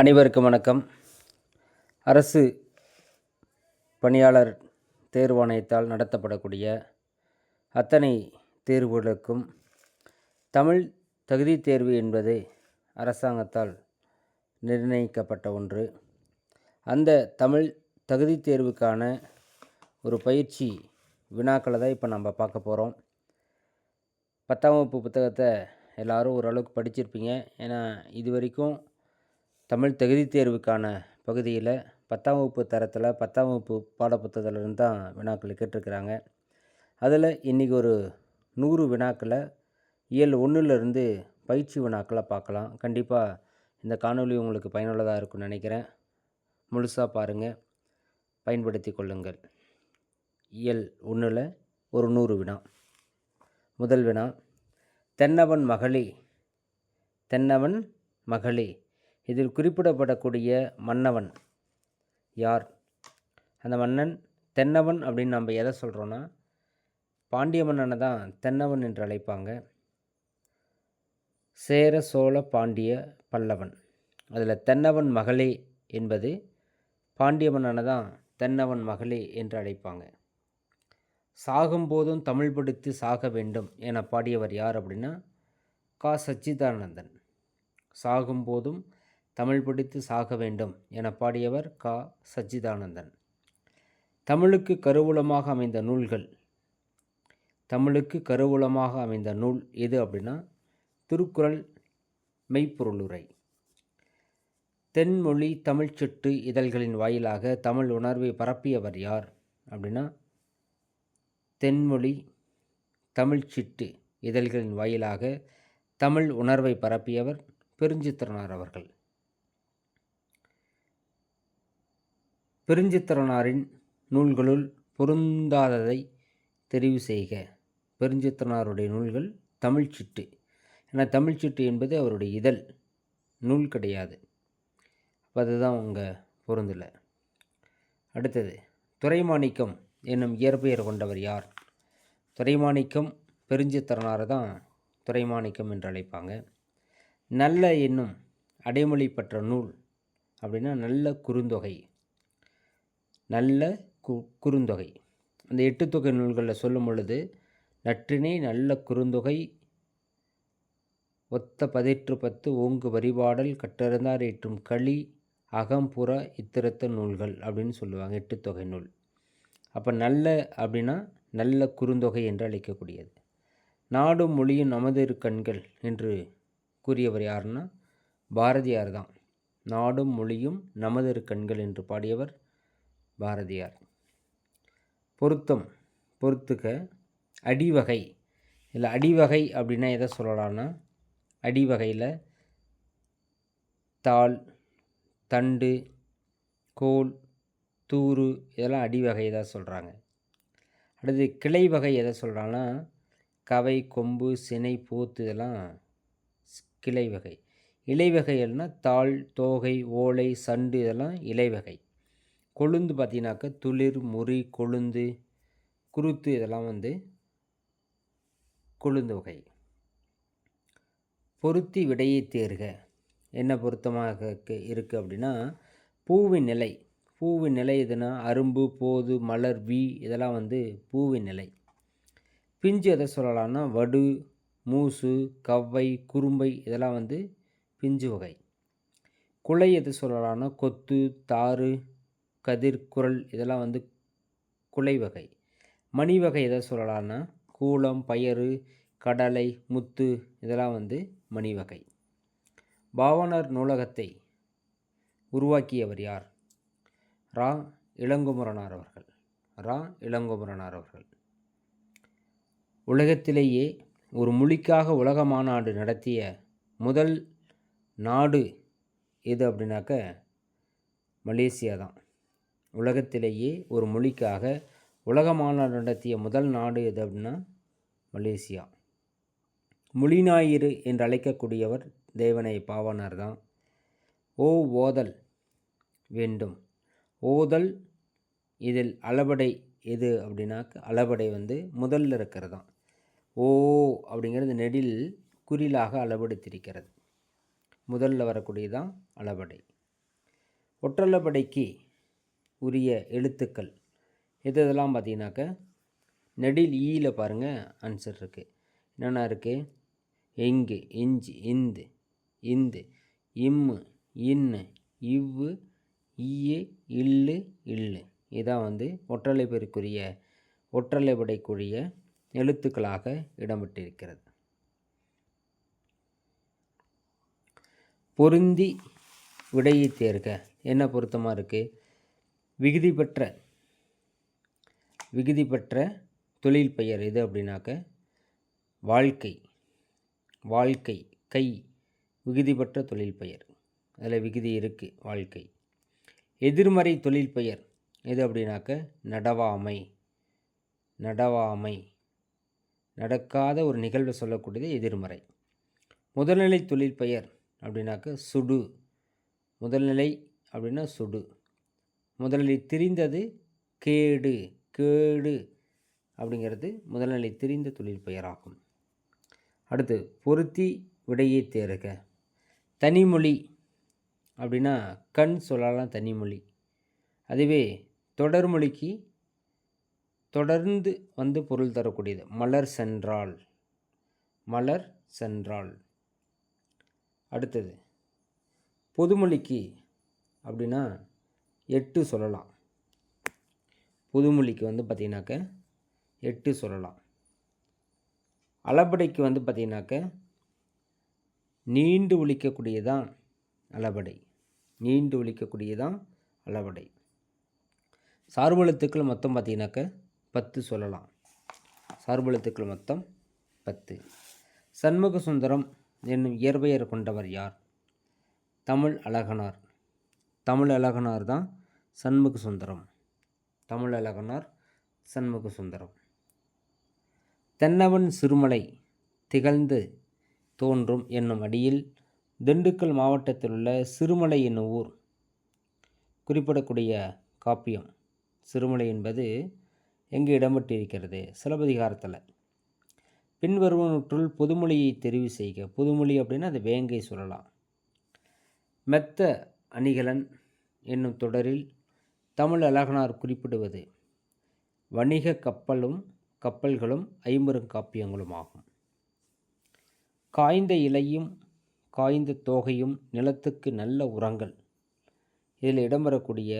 அனைவருக்கும் வணக்கம். அரசு பணியாளர் தேர்வாணையத்தால் நடத்தப்படக்கூடிய அத்தனை தேர்வுகளுக்கும் தமிழ் தகுதி தேர்வு என்பது அரசாங்கத்தால் நிர்ணயிக்கப்பட்ட ஒன்று. அந்த தமிழ் தகுதி தேர்வுக்கான ஒரு பயிற்சி வினாக்களை தான் இப்போ நம்ம பார்க்க போகிறோம் பத்தாம் வகுப்பு புத்தகத்தை எல்லோரும் ஓரளவுக்கு படிச்சிருப்பீங்க. ஏன்னா இது வரைக்கும் தமிழ் தகுதி தேர்வுக்கான பகுதியில் பத்தாம் வகுப்பு தரத்தில் பத்தாம் வகுப்பு பாடப்புத்தகத்திலிருந்து தான் வினாக்களை கேட்டிருக்கிறாங்க. அதில் இன்றைக்கி ஒரு நூறு வினாக்களை இயல் ஒன்றுலேருந்து பயிற்சி வினாக்களை பார்க்கலாம். கண்டிப்பாக இந்த காணொளி உங்களுக்கு பயனுள்ளதாக இருக்கும்னு நினைக்கிறேன். முழுசாக பாருங்கள் பயன்படுத்தி கொள்ளுங்கள். இயல் ஒன்றில் ஒரு நூறு வினா. முதல் வினா தென்னவன் மகளி தென்னவன் மகளி இதில் குறிப்பிடப்படக்கூடிய மன்னவன் யார்? அந்த மன்னன் தென்னவன் அப்படின்னு நம்ம எதை சொல்கிறோன்னா பாண்டிய மன்னனை தான் தென்னவன் என்று அழைப்பாங்க. சேர சோழ பாண்டிய பல்லவன். அதில் தென்னவன் மகளே என்பது பாண்டிய மன்னனை தான் தென்னவன் மகளே என்று அழைப்பாங்க. சாகும்போதும் தமிழ் படித்து சாக வேண்டும் என பாடியவர் யார் அப்படின்னா கா. சச்சிதானந்தன். சாகும்போதும் தமிழ் பிடித்து சாக வேண்டும் என பாடியவர் கா. சச்சிதானந்தன். தமிழுக்கு கருவூலமாக அமைந்த நூல்கள். தமிழுக்கு கருவூலமாக அமைந்த நூல் எது அப்படின்னா திருக்குறள் மெய்ப்பொருளுரை. தென்மொழி தமிழ்ச்சிட்டு இதழ்களின் வாயிலாக தமிழ் உணர்வை பரப்பியவர் யார் அப்படின்னா தென்மொழி தமிழ்ச்சிட்டு இதழ்களின் வாயிலாக தமிழ் உணர்வை பரப்பியவர் பெருஞ்சித்திரனார் அவர்கள். பெருஞ்சித்திரனாரின் நூல்களுள் பொருந்தாததை தெரிவு செய்க. பெருஞ்சித்திரனாருடைய நூல்கள் தமிழ்ச்சிட்டு ஏன்னா தமிழ்ச்சிட்டு என்பது அவருடைய இதழ். நூல் கிடையாது. அப்போ அதுதான் அவங்க பொருந்தலை. அடுத்தது துறைமாணிக்கம் என்னும் இயற்பெயர் கொண்டவர் யார்? துறைமாணிக்கம் பெருஞ்சித்திரனாரை தான் துறைமாணிக்கம் என்று அழைப்பாங்க. நல்ல என்னும் அடைமொழி பெற்ற நூல் அப்படின்னா நல்ல குறுந்தொகை. நல்ல கு குறுந்தொகை. அந்த எட்டு தொகை நூல்களில் சொல்லும் பொழுது நற்றினை நல்ல குறுந்தொகை ஒத்த பதிற்று பத்து ஓங்கு வரிபாடல் கட்டறந்தார் ஏற்றும் களி அகம்புற இத்திரத்த நூல்கள் அப்படின்னு சொல்லுவாங்க எட்டு தொகை நூல். அப்போ நல்ல அப்படின்னா நல்ல குறுந்தொகை என்று அழைக்கக்கூடியது. நாடும் மொழியும் நமது கண்கள் என்று கூறியவர் யாருன்னா பாரதியார் தான். நாடும் மொழியும் நமது கண்கள் என்று பாடியவர் பாரதியார். பொருத்தம் பொறுத்துக்க அடிவகை. இல்லை அடிவகை அப்படின்னா எதை சொல்லலாம்னா அடிவகையில் தாள் தண்டு கோல் தூறு இதெல்லாம் அடிவகை தான் சொல்கிறாங்க அடுத்து கிளை வகை எதை சொல்கிறாங்கன்னா கவை கொம்பு சினை போத்து இதெல்லாம் கிளை வகை. இலை வகைகள்னால் தாள் தோகை ஓலை சண்டு இதெல்லாம் இலை வகை. கொழுந்து பார்த்தீங்கன்னாக்கா துளிர் முறி கொழுந்து குருத்து இதெல்லாம் வந்து கொழுந்து வகை. பொருத்தி விடையை தேர்க. என்ன பொருத்தமாக இருக்குது அப்படின்னா பூவின் நிலை. பூவின் நிலை எதுனா அரும்பு போது மலர் வி இதெல்லாம் வந்து பூவின் நிலை. பிஞ்சு எதை சொல்லலாம்னா வடு மூசு கவ்வை குறும்பை இதெல்லாம் வந்து பிஞ்சு வகை. குலை எது சொல்லலாம்னா கொத்து தாறு கதிர் குரல் இதெல்லாம் வந்து குலை வகை. மணி வகை எதை சொல்லலாம்னா கூலம் பயறு கடலை முத்து இதெல்லாம் வந்து மணி வகை. பாவனர் நூலகத்தை உருவாக்கியவர் யார்? ரா. இளங்குமரனார் அவர்கள். ரா. இளங்குமரனார் அவர்கள். உலகத்திலேயே ஒரு மொழிக்காக உலக மாநாடு நடத்திய முதல் நாடு எது அப்படின்னாக்க மலேசியா தான். உலகத்திலேயே ஒரு மொழிக்காக உலக மாநாடு நடத்திய முதல் நாடு எது அப்படின்னா மலேசியா. மொழிஞாயிறு என்று அழைக்கக்கூடியவர் தேவனை பாவனர் தான். ஓ ஓதல் வேண்டும். ஓதல் இதில் அளபடை எது அப்படின்னாக்க அளபடை வந்து முதல்ல இருக்கிறது தான். ஓ அப்படிங்கிறது நெடில் குறிலாக அளபடுத்திருக்கிறது முதல்ல வரக்கூடியதான் அளபடை. ஒற்றளபடைக்கு உரிய எழுத்துக்கள். எது இதெல்லாம் பார்த்தீங்கன்னாக்க நெடில் ஈயில் பாருங்கள் ஆன்சர் இருக்குது என்னென்ன இருக்குது எங்கு இஞ்சு இந்து இந்து இம்மு இன்னு இவ்வு ஈயு இல்லு இல்லு. இதான் வந்து ஒற்றலை பெருக்குரிய ஒற்றலை படைக்குரிய எழுத்துக்களாக இடம்பெற்றிருக்கிறது. பொருந்தி விடையை தேர்க. என்ன பொருத்தமாக இருக்குது விகுதி பெற்ற விகுதி பெற்ற தொழில் பெயர் எது அப்படின்னாக்க வாழ்க்கை வாழ்க்கை கை விகுதி பெற்ற தொழில் பெயர். அதில் விகுதி இருக்குது வாழ்க்கை. எதிர்மறை தொழில் பெயர் எது அப்படின்னாக்க நடவாமை நடவாமை. நடக்காத ஒரு நிகழ்வை சொல்லக்கூடியது எதிர்மறை. முதல்நிலை தொழில் பெயர் அப்படின்னாக்க சுடு. முதல்நிலை அப்படின்னா சுடு. முதல்நிலை திரிந்தது கேடு கேடு அப்படிங்கிறது முதல்நிலை திரிந்த தொழில் பெயராகும். அடுத்து பொருத்தி விடையை தேர்க. தனிமொழி அப்படின்னா கண் சொல்லலாம் தனிமொழி. அதுவே தொடர்மொழிக்கு தொடர்ந்து வந்து பொருள் தரக்கூடியது. மலர் சென்றால் மலர் சென்றால் அடுத்தது பொதுமொழிக்கு அப்படின்னா எட்டு சொல்லலாம். புதுமொழிக்கு வந்து பார்த்திங்கனாக்க எட்டு சொல்லலாம். அளபடைக்கு வந்து பார்த்திங்கனாக்க நீண்டு ஒழிக்கக்கூடியதான் அளபடை. நீண்டு ஒழிக்கக்கூடியதான் அளபடை. சார்பெழுத்துக்கள் மொத்தம் பார்த்திங்கனாக்க பத்து சொல்லலாம். சார்பெழுத்துக்கள் மொத்தம் பத்து. சண்முக சுந்தரம் என்னும் இயற்பெயர் கொண்டவர் யார்? தமிழ் அழகனார். தமிழ் அழகனார் தான் சண்முக சுந்தரம். தமிழ் அழகனார் சண்முக சுந்தரம். தென்னவன் சிறுமலை திகழ்ந்து தோன்றும் என்னும் அடியில் திண்டுக்கல் மாவட்டத்தில் உள்ள சிறுமலை என்னும் ஊர் குறிப்பிடக்கூடிய காப்பியம். சிறுமலை என்பது எங்கே இடம்பெற்றிருக்கிறது? சிலப்பதிகாரத்தில். பின்வருவனற்றுள் புதுமொழியை தெரிவு செய்க. புதுமொழி அப்படின்னா அது வேங்கை சொல்லலாம். மெத்த அணிகலன் என்னும் தொடரில் தமிழ் அழகனார் குறிப்பிடுவது வணிக கப்பலும் கப்பல்களும் ஐம்பெரும் காப்பியங்களும் ஆகும் காய்ந்த இலையும் காய்ந்த தோகையும் நிலத்துக்கு நல்ல உரங்கள். இதில் இடம்பெறக்கூடிய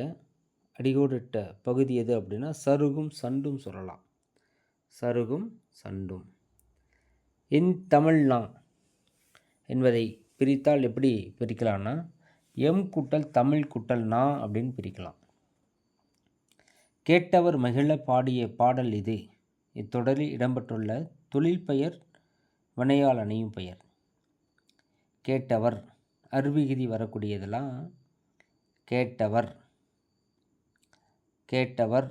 அடிகோடிட்ட பகுதி எது அப்படின்னா சருகும் சண்டும் சொல்லலாம். சருகும் சண்டும். இன் தமிழ்னா என்பதை பிரித்தால் எப்படி பிரிக்கலாம்னா எம் குட்டல் தமிழ் குட்டல் நா அப்படின்னு பிரிக்கலாம். கேட்டவர் மகிழ பாடிய பாடல் இது. இத்தொடரில் இடம்பெற்றுள்ள தொழில் பெயர் வினையால் அணியும் பெயர். கேட்டவர் அருவிகிதி வரக்கூடியதெல்லாம் கேட்டவர். கேட்டவர்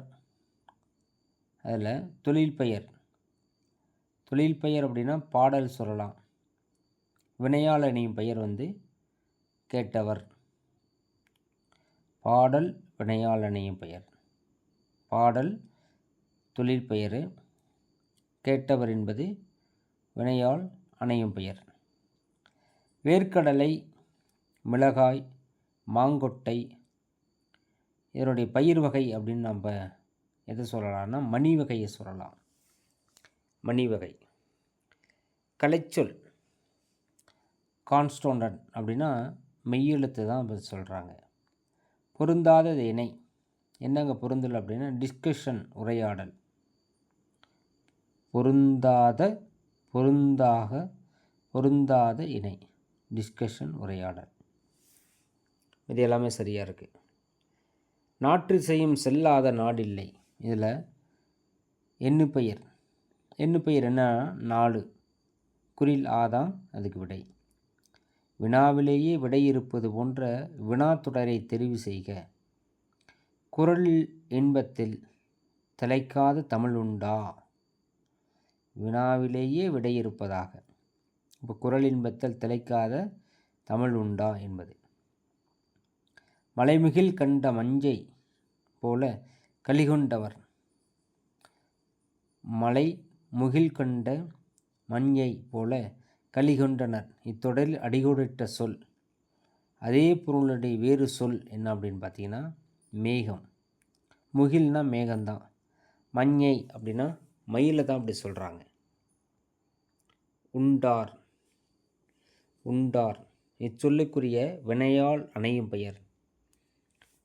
அதில் தொழில் பெயர். தொழில் பெயர் அப்படின்னா பாடல் சொல்லலாம். வினையால் அணியும் பெயர் வந்து கேட்டவர். பாடல் வினையால் அணியும் பெயர். பாடல் தொழில் பெயர் கேட்டவர் என்பது வினையால் அணையும் பெயர். வேர்க்கடலை மிளகாய் மாங்கொட்டை இதனுடைய பயிர் வகை அப்படின்னு நம்ம எதை சொல்லலாம்னா மணி வகையை சொல்லலாம். மணி வகை. கலைச்சொல். கான்ஸ்டோண்டன் அப்படின்னா மெய்யெழுத்து தான் சொல்கிறாங்க பொருந்தாத இணை என்னங்க பொருந்தல் அப்படின்னா டிஸ்கஷன் உரையாடல். பொருந்தாத பொருந்தாக பொருந்தாத இணை. டிஸ்கஷன் உரையாடல். இது எல்லாமே சரியாக இருக்குது நாற்று செய்யும் செல்லாத நாடில்லை. இதில் எண்ணு பெயர். எண்ணு பெயர் என்ன? நாலு. குறில் ஆதான் அதுக்கு விடை. வினாவிலேயே விடை இருப்பது போன்ற தொடரை தெரிவு செய்க. குரல் இன்பத்தில் திளைக்காத தமிழ் உண்டா? வினாவிலேயே விடை இருப்பதாக. இப்போ குரல் இன்பத்தில் திளைக்காத தமிழ் உண்டா என்பது. மலைமிகில் கண்ட மஞ்சை போல கலிகொண்டவர். மலை முகில் கண்ட மஞ்சை போல கலிகொண்டனர். இத்தொடரில் அடிகோடிட்ட சொல். அதே பொருளுடைய வேறு சொல் என்ன அப்படின்னு பார்த்தீங்கன்னா மேகம். முகில்னா மேகம்தான். மஞ்சை அப்படின்னா மயிலை தான் அப்படி சொல்கிறாங்க உண்டார். உண்டார். இச்சொல்லுக்குரிய வினையால் அணையும் பெயர்.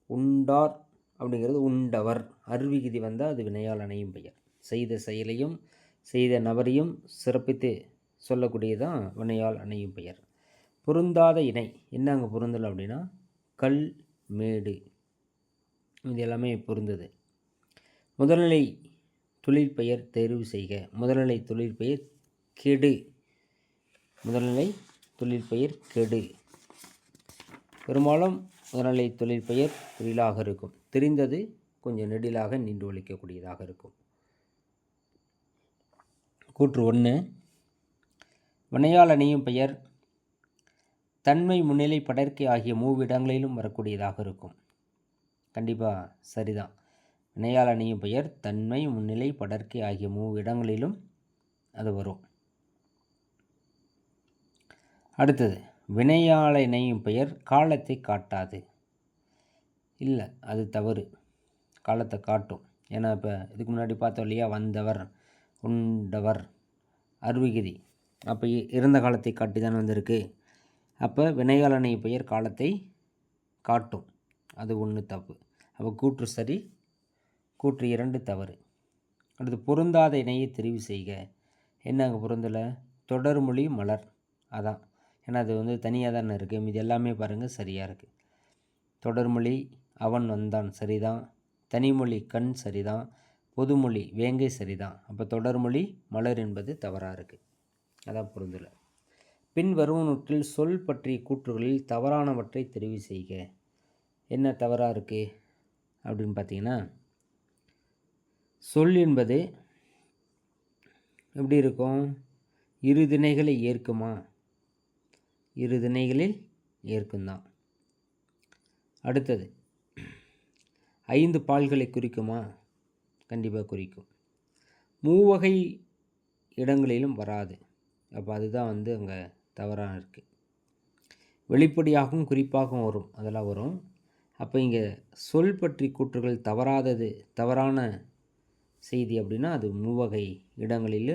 உண்டார் அப்படிங்கிறது உண்டவர். அருவிகுதி வந்தால் அது வினையால் அணையும் பெயர். செய்த செயலையும் செய்த நபரையும் சிறப்பித்து சொல்லக்கூடியதான் வினையால் அணையும் பெயர். பொருந்தாத இணை. என்ன அங்கே பொருந்தலை அப்படின்னா? கல் மேடு. இது எல்லாமே பொருந்தது. முதல்நிலை தொழிற்பெயர் தேர்வு செய்க. முதல்நிலை தொழிற்பெயர் கெடு. முதல்நிலை தொழிற்பெயர் கெடு. பெரும்பாலும் முதல்நிலை தொழிற்பெயர் தொழிலாக இருக்கும். தெரிந்தது கொஞ்சம் நெடிலாக நின்று ஒழிக்கக்கூடியதாக இருக்கும். கூற்று ஒன்று வினையால் பெயர் தன்மை முன்னிலை படர்க்கை ஆகிய மூவிடங்களிலும் வரக்கூடியதாக இருக்கும். கண்டிப்பாக சரிதான். வினையால் அணியும் பெயர் தன்மை முன்னிலை படர்க்கை ஆகிய மூவிடங்களிலும் அது வரும். அடுத்தது வினையால் இணையும் பெயர் காலத்தை காட்டாது. இல்லை அது தவறு. காலத்தை காட்டும். ஏன்னா இப்போ இதுக்கு முன்னாடி பார்த்தோம் இல்லையா? வந்தவர் உண்டவர் அருவிகிரி. அப்போ இறந்த காலத்தை காட்டி தான் வந்திருக்கு. அப்போ வினையாளனை பெயர் காலத்தை காட்டும். அது ஒன்று தப்பு. அப்போ கூற்று சரி. கூற்று இரண்டு தவறு. அடுத்து பொருந்தாத இணையை தெரிவு செய்க. என்ன அங்கே பொருந்தலை? தொடர்மொழி மலர். அதான். ஏன்னா அது வந்து தனியாக தானே இருக்குது இது எல்லாமே பாருங்கள் சரியாக இருக்குது தொடர்மொழி அவன் வந்தான் சரிதான். தனிமொழி கண் சரிதான். பொதுமொழி வேங்கை சரிதான். அப்போ தொடர்மொழி மலர் என்பது தவறாக இருக்குது அதான் பொருந்தலை. பின் வருவனூற்றில் சொல் பற்றிய கூற்றுகளில் தவறானவற்றை தெரிவு செய்க. என்ன தவறாக இருக்குது அப்படின்னு பார்த்தீங்கன்னா சொல் என்பது எப்படி இருக்கும்? இரு திணைகளை ஏற்குமா? இரு திணைகளில் ஏற்கும்தான் அடுத்தது ஐந்து பால்களை குறிக்குமா? கண்டிப்பாக குறிக்கும். மூவகை இடங்களிலும் வராது. அப்போ அதுதான் வந்து அங்கே தவறாக இருக்குது வெளிப்படையாகவும் குறிப்பாகவும் வரும். அதெல்லாம் வரும். அப்போ இங்கே சொல் பற்றி கூற்றுகள் தவறாதது தவறான செய்தி அப்படின்னா அது மூவகை இடங்களில்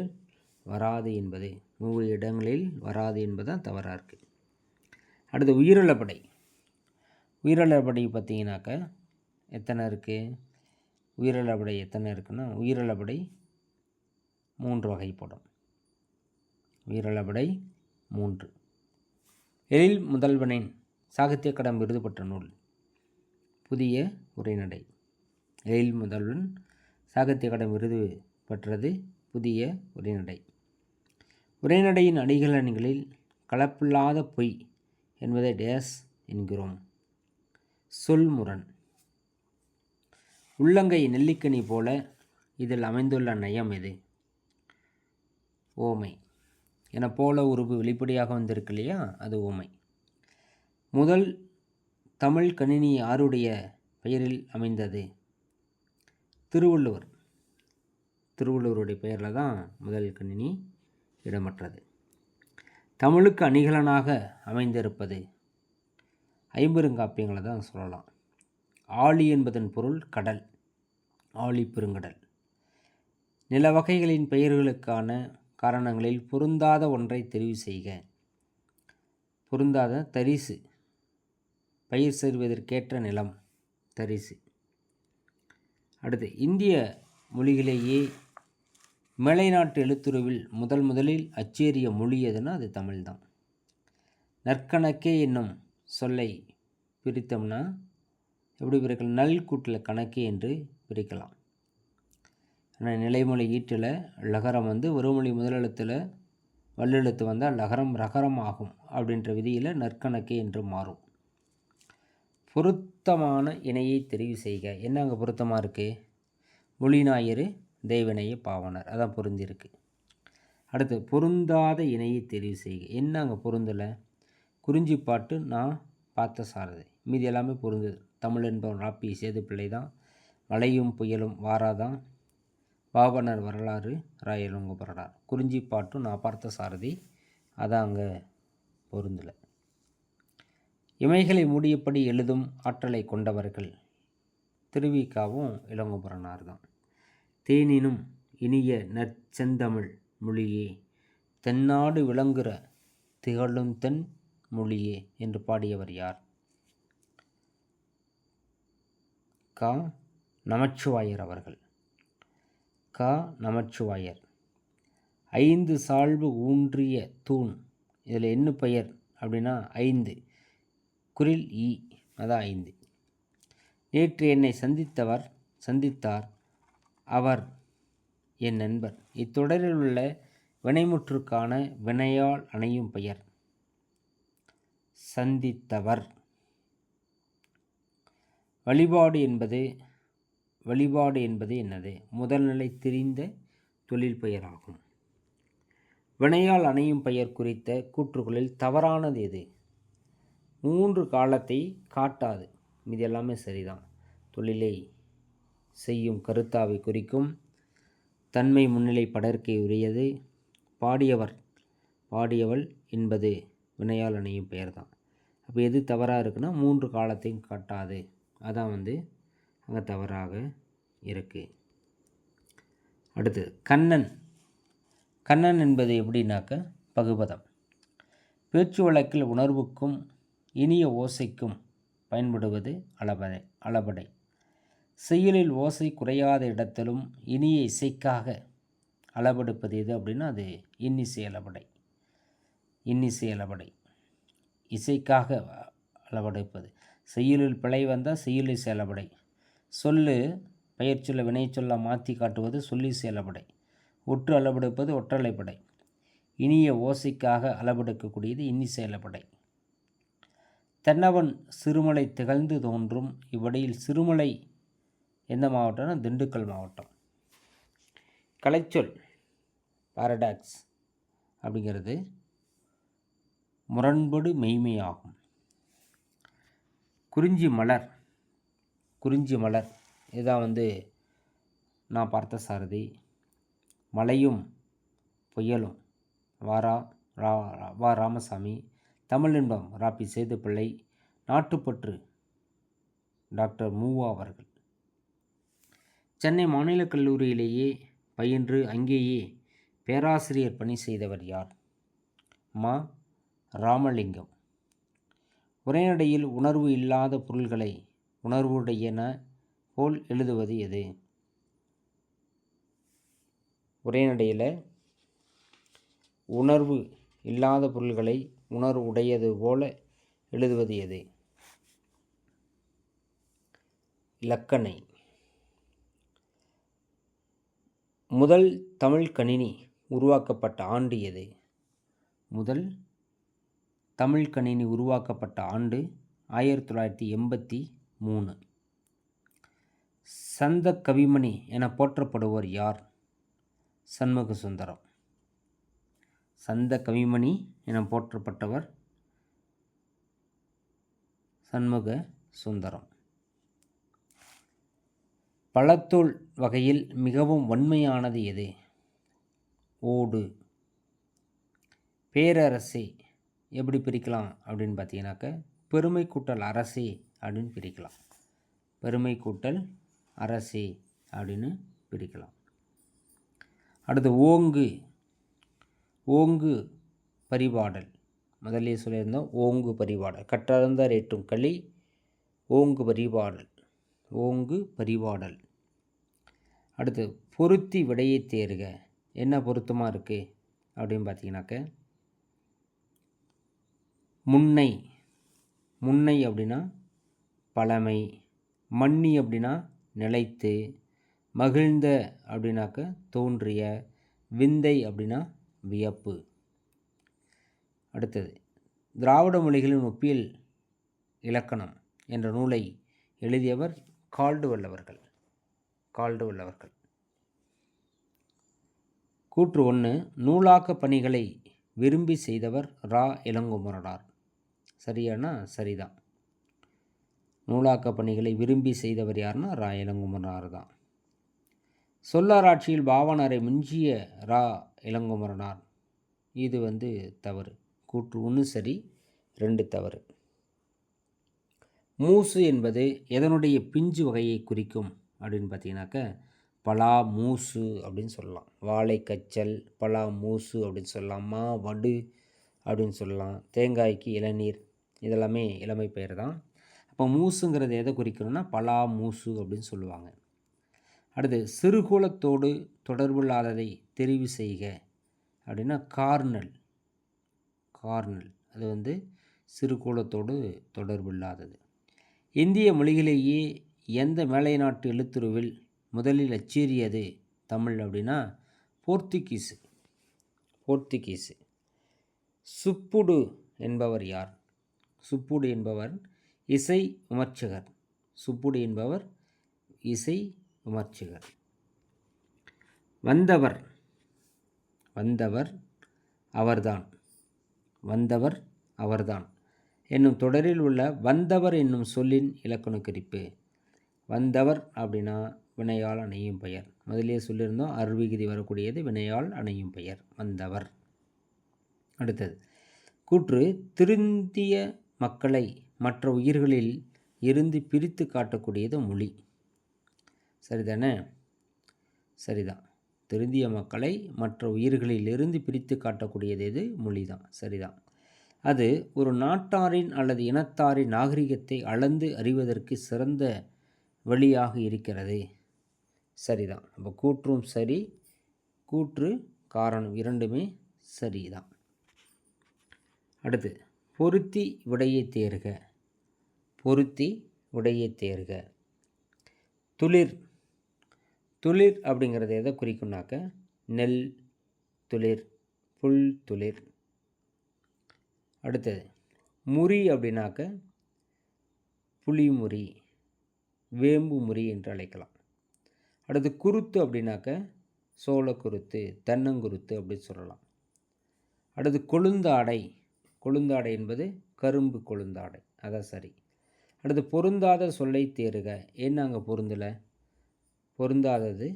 வராது என்பது. மூவகை இடங்களில் வராது என்பதுதான் தவறாக இருக்குது அடுத்து உயிரிழப்படை. உயிரிழப்படை பார்த்தீங்கன்னாக்க எத்தனை இருக்குது உயிரிழப்படை எத்தனை இருக்குன்னா உயிரிழப்படை மூன்று வகைப்படும். உயிரிழப்படை மூன்று. எழில் முதல்வனின் சாகித்ய கடம் விருது பெற்ற நூல். புதிய உரைநடை. எழில் முதல்வன் சாகித்ய கடன் விருது பெற்றது புதிய உரைநடை. உரைநடையின் அணிகலன்களில் கலப்பில்லாத பொய் என்பதை டேஸ் என்கிறோம். சொல்முரண் உள்ளங்கை நெல்லிக்கனி போல இதில் அமைந்துள்ள நயம் எது? ஓமை. என போல உருவு வெளிப்படையாக வந்திருக்கு இல்லையா அது ஓமை. முதல் தமிழ் கணினி யாருடைய பெயரில் அமைந்தது. திருவள்ளுவர். திருவள்ளுவருடைய பெயரில் தான் முதல் கணினி இடமற்றது தமிழுக்கு அணிகலனாக அமைந்திருப்பது ஐம்பெருங்காப்பியங்களை தான் சொல்லலாம். ஆழி என்பதன் பொருள் கடல் ஆழி பெருங்கடல். நில வகைகளின் பெயர்களுக்கான காரணங்களில் பொருந்தாத ஒன்றை தெரிவு செய்க. பொருந்தாத தரிசு. பயிர் செய்வதற்கேற்ற நிலம் தரிசு. அடுத்து இந்திய மொழிகளிலேயே மேலைநாட்டு எழுத்துருவில் முதல் முதலில் அச்சேறிய மொழி எதுனா அது தமிழ்தான் நற்கணக்கே என்னும் சொல்லை பிரித்தோம்னா எப்படி பிரிக்கலாம்? நல் கூட்டில் கணக்கு என்று பிரிக்கலாம். ஆனால் நிலைமொழி ஈட்டில் லகரம் வந்து ஒருமொழி முதலெழுத்தில் வல்லெழுத்து வந்தால் லகரம் ரகரம் ஆகும் அப்படின்ற விதியில் நற்கணக்கு என்று மாறும். பொருத்தமான இணையை தெரிவு செய்க. என்ன அங்கே பொருத்தமாக இருக்குது மொழிநாயர் தெய்வனைய பாவனர். அதான் பொருந்திருக்கு. அடுத்து பொருந்தாத இணையை தெரிவு செய்க. என்ன அங்கே பொருந்தலை? குறிஞ்சி பாட்டு நான் பார்த்த சாரதி. மீதி எல்லாமே பொருந்தது. தமிழ் என்பவன் ராப்பி சேது பிள்ளை தான். மழையும் புயலும் வாராதான் பாவனர் வரலாறு ராயலுங்க வரலாறு. குறிஞ்சி பாட்டும் நான் பார்த்த சாரதி. அதான் அங்கே பொருந்தலை. இமைகளை மூடியபடி எழுதும் ஆற்றலை கொண்டவர்கள். திருவிக்காவும் இளங்குமரனார் தான் தேனினும் இனிய நற்செந்தமிழ் மொழியே தென்னாடு விளங்குற திகழும் தென் மொழியே என்று பாடியவர் யார்? கா. நமச்சிவாயர் அவர்கள். கா. நமச்சிவாயர். ஐந்து சால்பு ஊன்றிய தூண். இதில் என்ன பெயர் அப்படின்னா ஐந்து. குரில் இ அதான் ஐந்து. நேற்று என்னை சந்தித்தவர் சந்தித்தார். அவர் என் நண்பர். இத்தொடரில் உள்ள வினைமுற்றுக்கான வினையால் அணையும் பெயர். சந்தித்தவர். வழிபாடு என்பது வழிபாடு என்பது என்னது? முதல்நிலை தெரிந்த தொழில் பெயராகும். வினையால் அணையும் பெயர் குறித்த கூற்றுகளில் தவறானது எது? மூன்று காலத்தை காட்டாது. இது எல்லாமே சரிதான். தொழிலை செய்யும் கருத்தாவை குறிக்கும். தன்மை முன்னிலை படற்கை உரியது. பாடியவர் பாடியவள் என்பது வினையால் அணையும் பெயர் தான் அப்போ எது தவறாக இருக்குன்னா மூன்று காலத்தையும் காட்டாது. அதான் வந்து அங்கே தவறாக இருக்குது அடுத்து கண்ணன். கண்ணன் என்பது எப்படின்னாக்க பகுபதம். பேச்சு வழக்கில் உணர்வுக்கும் இனிய ஓசைக்கும் பயன்படுவது அளபடை அளபடை. செயலில் ஓசை குறையாத இடத்திலும் இனிய இசைக்காக அளவெடுப்பது எது அப்படின்னா அது இன்னிசை அளபடை. இன்னிசை அளபடை. இசைக்காக அளவெடுப்பது. செய்யுளில் பிழை வந்தால் செய்யுளி செயலபடை சொல்லு பெயர் சொல்ல வினை சொல்ல மாற்றி காட்டுவது சொல்லி செயலபடை ஒற்று அளவெடுப்பது ஒற்றலைப்படை. இனிய ஓசைக்காக அளவெடுக்கக்கூடியது இன்னி செயலப்படை தென்னவன் சிறுமலை திகழ்ந்து தோன்றும் இவ்வடையில் சிறுமலை எந்த மாவட்டம்னா திண்டுக்கல் மாவட்டம். கலைச்சொல் பாரடாக்ஸ் அப்படிங்கிறது முரண்படு மெய்மையாகும். குறிஞ்சி மலர் குறிஞ்சி மலர் இதான் வந்து நான் பார்த்த சாரதி. மலையும் புயலும் வாரா ரா வா ராமசாமி தமிழின்பம் ராப்பி சேதுப்பிள்ளை நாட்டுப்பற்று டாக்டர் மூவா அவர்கள். சென்னை மாநிலக் கல்லூரியிலேயே பயின்று அங்கேயே பேராசிரியர் பணி செய்தவர் யார்? மா. ராமலிங்கம். உரைநடையில் உணர்வு இல்லாத பொருள்களை உணர்வுடையன போல் எழுதுவது எது? உரைநடையில் உணர்வு இல்லாத பொருள்களை உணர்வுடையது போல எழுதுவது எது? இலக்கணை. முதல் தமிழ் கணினி உருவாக்கப்பட்ட ஆண்டு எது? முதல் தமிழ் கணினி உருவாக்கப்பட்ட ஆண்டு ஆயிரத்தி தொள்ளாயிரத்தி எண்பத்தி மூணு. சந்த கவிமணி என போற்றப்படுவர் யார்? சண்முக சுந்தரம் சந்த கவிமணி என போற்றப்பட்டவர் சண்முக சுந்தரம். பழத்தோல் வகையில் மிகவும் வன்மையானது எது? ஓடு. பேரரசே எப்படி பிரிக்கலாம் அப்படின்னு பார்த்தீங்கன்னாக்க பெருமை கூட்டல் அரசே அப்படின்னு பிரிக்கலாம். பெருமை கூட்டல் அரசே அப்படின்னு பிரிக்கலாம். அடுத்து ஓங்கு. ஓங்கு பரிபாடல். முதல்ல சொல்லியிருந்தோம் ஓங்கு பரிபாடல். கற்றறந்தார் ஏற்றும் களி ஓங்கு பரிபாடல். ஓங்கு பரிபாடல். அடுத்து பொருத்தி விடையை தேர்க. என்ன பொருத்தமாக இருக்குது அப்படின்னு பார்த்தீங்கன்னாக்க முன்னை. முன்னை அப்படின்னா பழமை மன்னி அப்படின்னா நிலைத்து மகிழ்ந்த அப்படின்னாக்க தோன்றிய விந்தை அப்படின்னா வியப்பு. அடுத்தது திராவிட மொழிகளின் ஒப்பியல் இலக்கணம் என்ற நூலை எழுதியவர் கால்டுவெல் அவர்கள். கால்டுவெல் அவர்கள். கூற்று ஒன்று நூலாக்க பணிகளை விரும்பி செய்தவர் ரா. இளங்குமரனார். சரியானா சரிதான் நூலாக்க பணிகளை விரும்பி செய்தவர் யாருன்னா ரா. இளங்குமரனார் தான். சொல்லாராட்சியில் பாவனரை மிஞ்சிய ரா. இளங்குமரனார். இது வந்து தவறு. கூற்று ஒன்று சரி ரெண்டு தவறு. மூசு என்பது எதனுடைய பிஞ்சு வகையை குறிக்கும் அப்படின்னு பார்த்தீங்கன்னாக்க பலா மூசு அப்படின்னு சொல்லலாம். வாழை கச்சல் பலா மூசு அப்படின்னு சொல்லலாம். மா வடு அப்படின்னு சொல்லலாம். தேங்காய்க்கு இளநீர் இதெல்லாமே இளமை பெயர் தான். அப்போ மூசுங்கிறது எதை குறிக்கணும்னா பலா மூசு அப்படின்னு சொல்லுவாங்க. அடுத்து சிறுகூலத்தோடு தொடர்பில்லாததை தெரிவு செய்க. அப்படின்னா கார்னல் கார்னல் அது வந்து சிறுகூலத்தோடு தொடர்பில்லாதது இந்திய மொழிகளேயே எந்த மேலை நாட்டு எழுத்துருவில் முதலில் அச்சேறியது தமிழ் அப்படின்னா போர்த்துகீஸு போர்த்துகீஸு சுப்புடு என்பவர் யார்? சுப்புடு என்பவர் இசை விமர்சகர். சுப்புடு என்பவர் இசை விமர்சகர். வந்தவர். வந்தவர் அவர்தான். வந்தவர் அவர்தான். என்னும் தொடரில் உள்ள வந்தவர் என்னும் சொல்லின் இலக்கண குறிப்பு வந்தவர் அப்படின்னா வினையால் அணையும் பெயர். முதலே சொல்லியிருந்தோம் அருவிகிதி வரக்கூடியது வினையால் அணையும் பெயர் வந்தவர். அடுத்தது கூற்று திருந்திய மக்களை மற்ற உயிர்களில் இருந்து பிரித்து காட்டக்கூடியது மொழி. சரிதானே? சரிதான். திருந்திய மக்களை மற்ற உயிர்களிலிருந்து பிரித்து காட்டக்கூடியது எது? மொழி தான் சரிதான். அது ஒரு நாட்டாரின் அல்லது இனத்தாரின் நாகரிகத்தை அளந்து அறிவதற்கு சிறந்த வழியாக இருக்கிறது. சரிதான். அப்போ கூற்றும் சரி கூற்று காரணம் இரண்டுமே சரிதான். அடுத்து பொருத்தி விடையை தேர்க. பொருத்தி விடையை தேர்க. துளிர் துளிர் அப்படிங்கிறது எதை குறிக்கும்னாக்க? நெல் துளிர் புல் துளிர். அடுத்தது முறி அப்படின்னாக்க? புளிமுறி வேம்பு முறி என்று அழைக்கலாம். அடுத்து குருத்து அப்படின்னாக்க? சோளக்குருத்து தென்னங்குருத்து அப்படின்னு சொல்லலாம். அடுத்து கொழுந்தாடை. கொழுந்தாடை என்பது கரும்பு கொழுந்தாடை. அதான் சரி. அடுத்து பொருந்தாத சொல்லை தேருக. என்ன அங்கே பொருந்தலை? பொருந்தாதது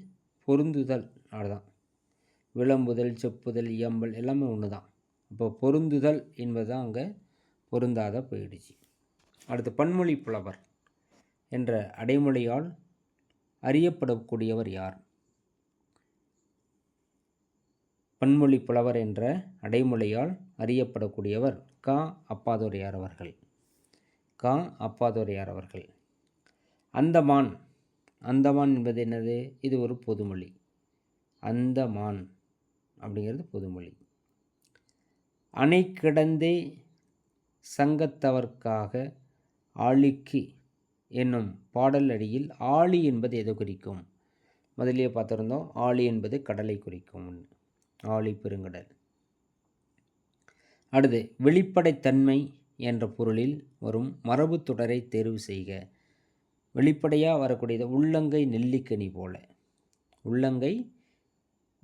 பொருந்துதல். அதுதான் விளம்புதல் செப்புதல் இயம்பல் எல்லாமே ஒன்று தான் இப்போ பொருந்துதல் என்பது தான் அங்கே பொருந்தாத போயிடுச்சு. அடுத்து பன்மொழி புலவர் என்ற அடைமொழியால் அறியப்படக்கூடியவர் யார்? பன்மொழி புலவர் என்ற அடைமொழியால் அறியப்படக்கூடியவர் கா. அப்பாதுரையார் அவர்கள். கா. அப்பாதுரையார் அவர்கள். அந்தமான் அந்தமான் என்பது என்னது? இது ஒரு பொதுமொழி. அந்தமான் அப்படிங்கிறது பொதுமொழி. அணை கிடந்தே சங்கத்தவர்க்காக ஆழிக்கு என்னும் பாடல் அடியில் ஆழி என்பது எதை குறிக்கும்? முதலியே பார்த்துருந்தோம் ஆழி என்பது கடலை குறிக்கும். ஆழி பெருங்கடல். அடுத்து வெளிப்படைத்தன்மை என்ற பொருளில் வரும் மரபு தொடரை தேர்வு செய்க. வெளிப்படையாக வரக்கூடியது உள்ளங்கை நெல்லிக்கனி போல. உள்ளங்கை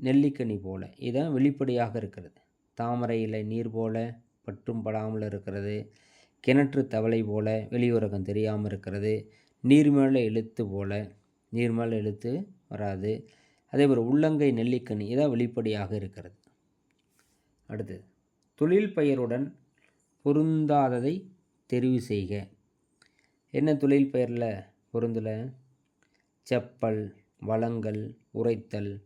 நெல்லிக்கனி போல. இதான் வெளிப்படையாக இருக்கிறது. தாமரை இலை நீர் போல பற்றும் படாமல் இருக்கிறது. கிணற்று தவளை போல வெளியுறகம் தெரியாமல் இருக்கிறது. நீர் மேலே எழுத்து போல. நீர் மேலே எழுத்து வராது. அதே போல் உள்ளங்கை நெல்லிக்கனி இதான் வெளிப்படையாக இருக்கிறது. அடுத்தது தொழில் பெயருடன் பொருந்தாததை தெரிவு செய்க. என்ன தொழில் பெயரில்? பொருந்தலை. செப்பல் வளங்கள் உரைத்தல்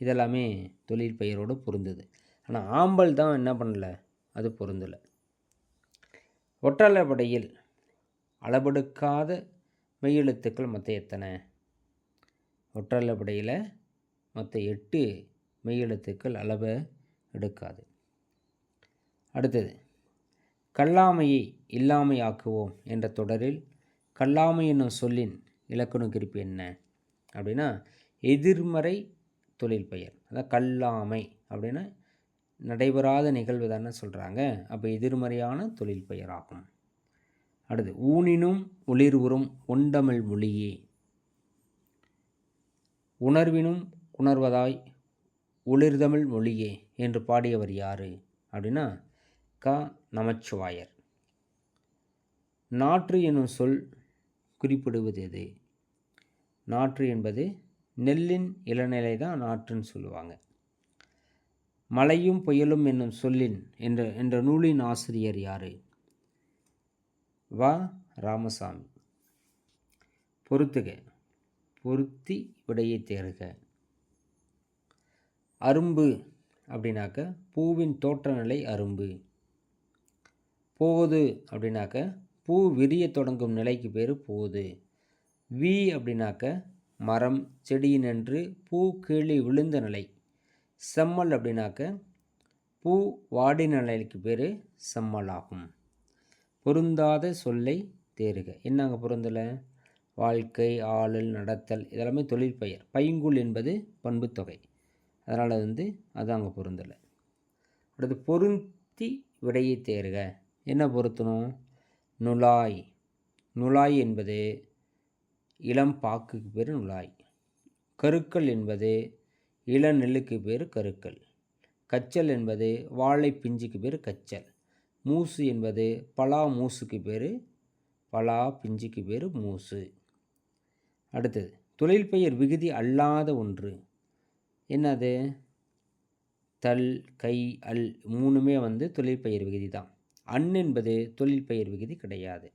இதெல்லாமே தொழில் பெயரோடு பொருந்தது. ஆனால் ஆம்பல் தான் என்ன பண்ணல? அது பொருந்தலை. ஒற்றலைப்படையில் அளவெடுக்காத மெய்யெழுத்துக்கள் மற்ற எத்தனை? ஒற்றலைப்படையில் மற்ற எட்டு மெய்யெழுத்துக்கள் அளவை எடுக்காது. அடுத்தது கல்லாமையை இல்லாமையாக்குவோம் என்ற தொடரில் கல்லாமை என்னும் சொல்லின் இலக்கண குறிப்பு என்ன? அப்படின்னா எதிர்மறை தொழில் பெயர். அதான் கல்லாமை அப்படின்னா நடைபெறாத நிகழ்வு தானே சொல்கிறாங்க அப்போ எதிர்மறையான தொழில் பெயர் ஆகும் அடுத்து ஊனினும் ஒளிர்வுறும் ஒண்டமிழ் மொழியே. உணர்வினும் உணர்வதாய் ஒளிர்தமிழ் மொழியே என்று பாடியவர் யார்? அப்படின்னா க. நமச்சிவாயர். நாற்று என்னும் சொல் குறிப்பிடுவது எது? நாற்று என்பது நெல்லின் இளநிலை தான் நாற்றுன்னு சொல்லுவாங்க. மலையும் புயலும் என்னும் சொல்லின் என்ற என்ற நூலின் ஆசிரியர் யார்? வா. ராமசாமி. பொறுத்துக. பொருத்தி விடையை தேர்க. அரும்பு அப்படின்னாக்க பூவின் தோற்ற நிலை அரும்பு. போது அப்படின்னாக்க பூ விரிய தொடங்கும் நிலைக்கு பேர் போது. வி அப்படின்னாக்க மரம் செடியினின்று பூ கீழே விழுந்த நிலை. செம்மல் அப்படின்னாக்க பூ வாடி நிலைக்கு பேர் செம்மல் ஆகும். பொருந்தாத சொல்லை தேருக. என்னங்க பொருந்தலை? வாழ்க்கை ஆளல் நடத்தல் இதெல்லாமே தொழிற்பெயர். பைங்குள் என்பது பண்புத்தொகை அதனால் வந்து அது அங்கே பொருந்தலை. அடுத்து பொருந்தி விடையை தேருக. என்ன பொருத்தணும்? நுழாய். நுழாய் என்பது இளம் பாக்குக்கு பேர் நுழாய். கருக்கள் என்பது இளநெல்லுக்கு பேர் கருக்கள் கச்சல் என்பது வாழை பிஞ்சுக்கு பேர் கச்சல். மூசு என்பது பலா மூசுக்கு பேர் பலா பிஞ்சுக்கு பேர் மூசு. அடுத்தது தொழில் பெயர் விகுதி அல்லாத ஒன்று. என்னது? தல் கை அல் மூணுமே வந்து தொழிற்பெயர் விகுதி தான். அன் என்பது தொழில் பெயர் விகுதி கிடையாது.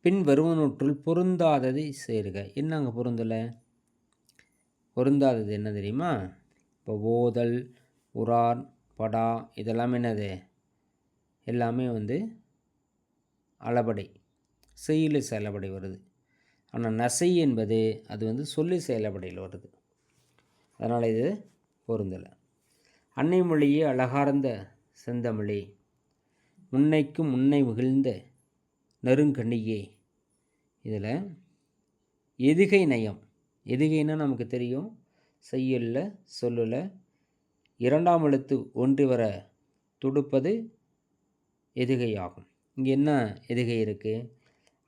பின் வருவனூற்றுள் பொருந்தாததை சேருக. என்ன அங்கே பொருந்தலை? பொருந்தாதது என்ன தெரியுமா? இப்போ ஓதல் உரார் படா இதெல்லாம் என்னது? எல்லாமே வந்து அளபடை. செயலு செயலபடை வருது. ஆனால் நசை என்பது அது வந்து சொல்லி செயலபடையில் வருது. அதனால் இது பொருந்தலை. அன்னை மொழியே அழகார்ந்த செந்தமொழி. முன்னைக்கும் முன்னை மகிழ்ந்த நெருங்கண்ணியே. இதில் எதுகை நயம். எதுகைன்னா நமக்கு தெரியும். செய்யல சொல்லல. இரண்டாம் எழுத்து ஒன்றி வர துடுப்பது எதுகை ஆகும் இங்கே என்ன எதுகை இருக்குது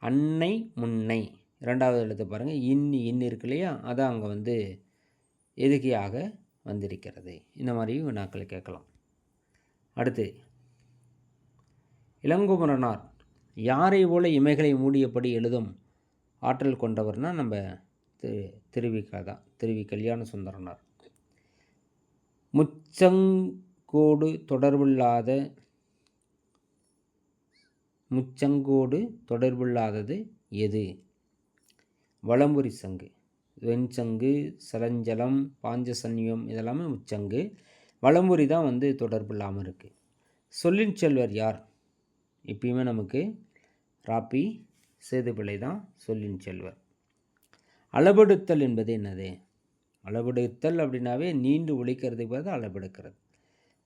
அன்னை முன்னை. இரண்டாவது எழுத்து பாருங்கள் இன் இன் இருக்கு இல்லையா? அதான் அங்கே வந்து எதுகையாக வந்திருக்கிறது. இந்த மாதிரி வினாக்களை கேட்கலாம். அடுத்து இளங்குமரனார் யாரை போல இமைகளை மூடியபடி எழுதும் ஆற்றல் கொண்டவர்னால் நம்ம திரு திருவிக்கா தான் திருவி கல்யாண சுந்தரனார். முச்சங்கோடு தொடர்பில்லாத முச்சங்கோடு தொடர்பில்லாதது எது? வளம்புரி சங்கு வெண்சங்கு சலஞ்சலம் பாஞ்சசன்யம் இதெல்லாமே முச்சங்கு. வளம்புரி தான் வந்து தொடர்பு இல்லாமல் இருக்குது சொல்லின் செல்வர் யார்? இப்பயுமே நமக்கு ராப்பி சேதுப்பிள்ளை தான் சொல்லின் செல்வர். அளபெடுத்தல் என்பது என்னது? அளபெடுத்தல் அப்படின்னாவே நீண்டு ஒழிக்கிறதுக்கு பார்த்து அளபெடுக்கிறது.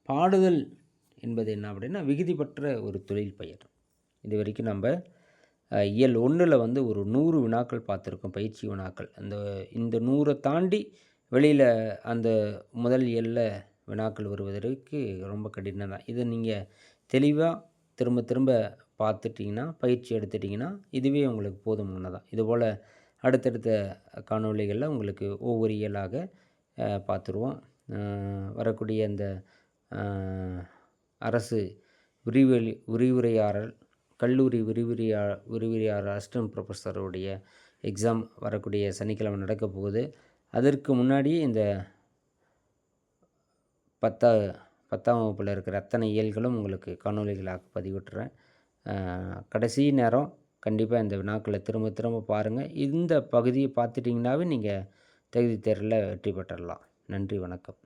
பாடுதல் என்பது என்ன அப்படின்னா விகுதிப்பற்ற ஒரு தொழில் பெயர். இது வரைக்கும் நம்ம இயல் ஒன்றில் வந்து ஒரு நூறு வினாக்கள் பார்த்துருக்கோம் பயிற்சி வினாக்கள். அந்த இந்த நூறை தாண்டி வெளியில் அந்த முதல் இயலில் வினாக்கள் வருவதற்கு ரொம்ப கடினம் தான் இதை நீங்கள் தெளிவாக திரும்ப திரும்ப பார்த்துட்டிங்கன்னா பயிற்சி எடுத்துட்டிங்கன்னா இதுவே உங்களுக்கு போதுமானதான் இதுபோல் அடுத்தடுத்த காணொலிகளில் உங்களுக்கு ஒவ்வொரு இயலாக பார்த்துருவோம். வரக்கூடிய அந்த அரசு விரிவெளி விரிவுரையாளர் கல்லூரி விரிவுரையா விரிவுரையாளர் அசிஸ்டன்ட் ப்ரொஃபஸருடைய எக்ஸாம் வரக்கூடிய சனிக்கிழமை நடக்க போகுது. அதற்கு முன்னாடி இந்த பத்தா பத்தாம் வகுப்பில் இருக்கிற அத்தனை இயல்களும் உங்களுக்கு காணொலிகளாக பதிவிட்டுறேன். கடைசி நேரம் கண்டிப்பாக இந்த வினாக்களை திரும்ப திரும்ப பாருங்கள் இந்த பகுதியை பார்த்துட்டிங்கனாவே நீங்கள் தகுதி தேர்வில் வெற்றி பெற்றலாம் நன்றி வணக்கம்.